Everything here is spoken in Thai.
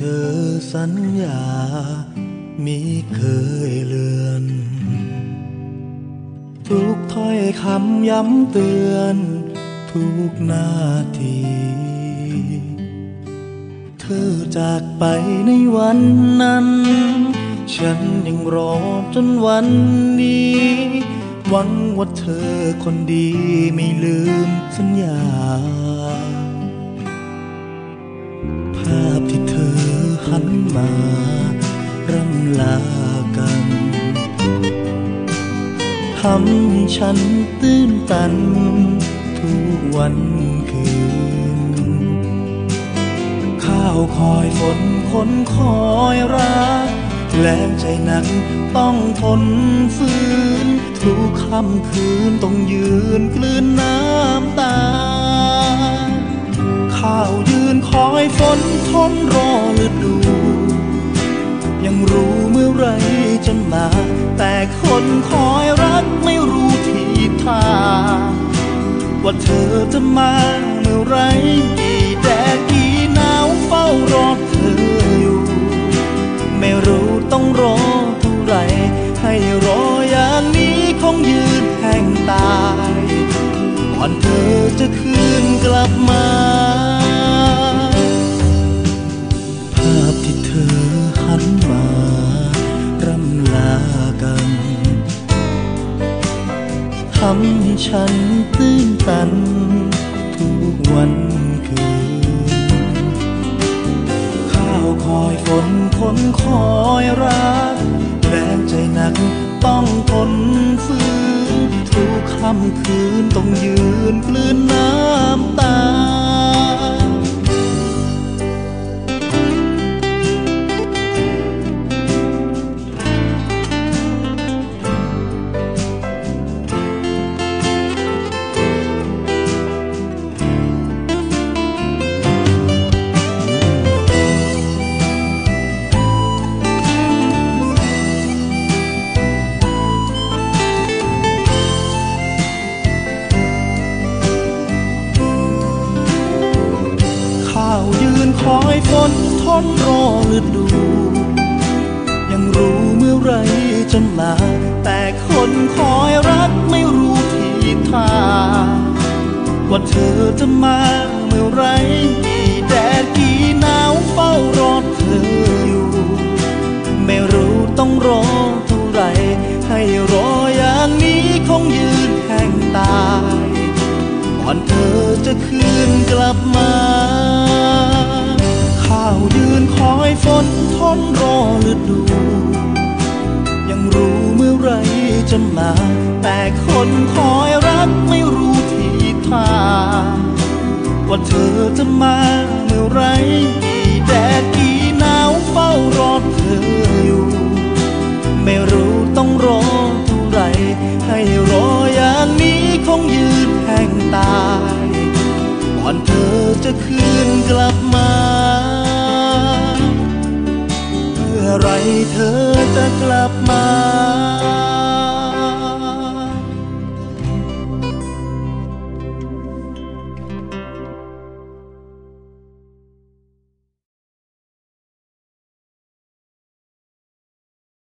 เธอสัญญามีเคยเลือน ทุกถ้อยคำย้ำเตือน ทุกนาที เธอจากไปในวันนั้น ฉันยังรอจนวันนี้ หวังว่าเธอคนดีไม่ลืมสัญญา มาร่ำลากันทำให้ฉันตื้นตัน ทุกวันคืน ข้าวคอยฝนคนคอยรักแรงใจหนักต้องทนฝืน ทุกค่ำคืนต้องยืนกลืนน้ำตา ข้าวยืนคอยฝนทนร มาแต่คนคอยรักไม่รู้ทีทางว่าเธอจะมาเมื่อไรกี่แดดกี่หนาวเฝ้ารอเธออยู่ ไม่รู้ต้องรอเท่าไหรให้รออย่างนี้คงยืนแห่งตายก่อนเธอจะคืนกลับมาำให้ฉันตื้นตัน ทุกวันคืน ข้าวคอยฝนคนคอยรักแรงใจหนักต้องทนฝืนทุกค่ำคืนต้องยืนกลืนน้ำตา นทนรอฤดู ยังรู้เมื่อไรจะมา แต่คนคอยรักไม่รู้ทีทางว่าเธอจะมาเมื่อไรกี่แดดกี่หนาวเฝ้ารอเธออยู่ ไม่รู้ต้องรอเท่าไหรให้รออย่างนี้คงยืนแห่งตายก่อนเธอจะคืน รอฤดู ยังรู้เมื่อไรจะมา แต่คนคอยรักไม่รู้ทีทางว่าเธอจะมา จะกลับมา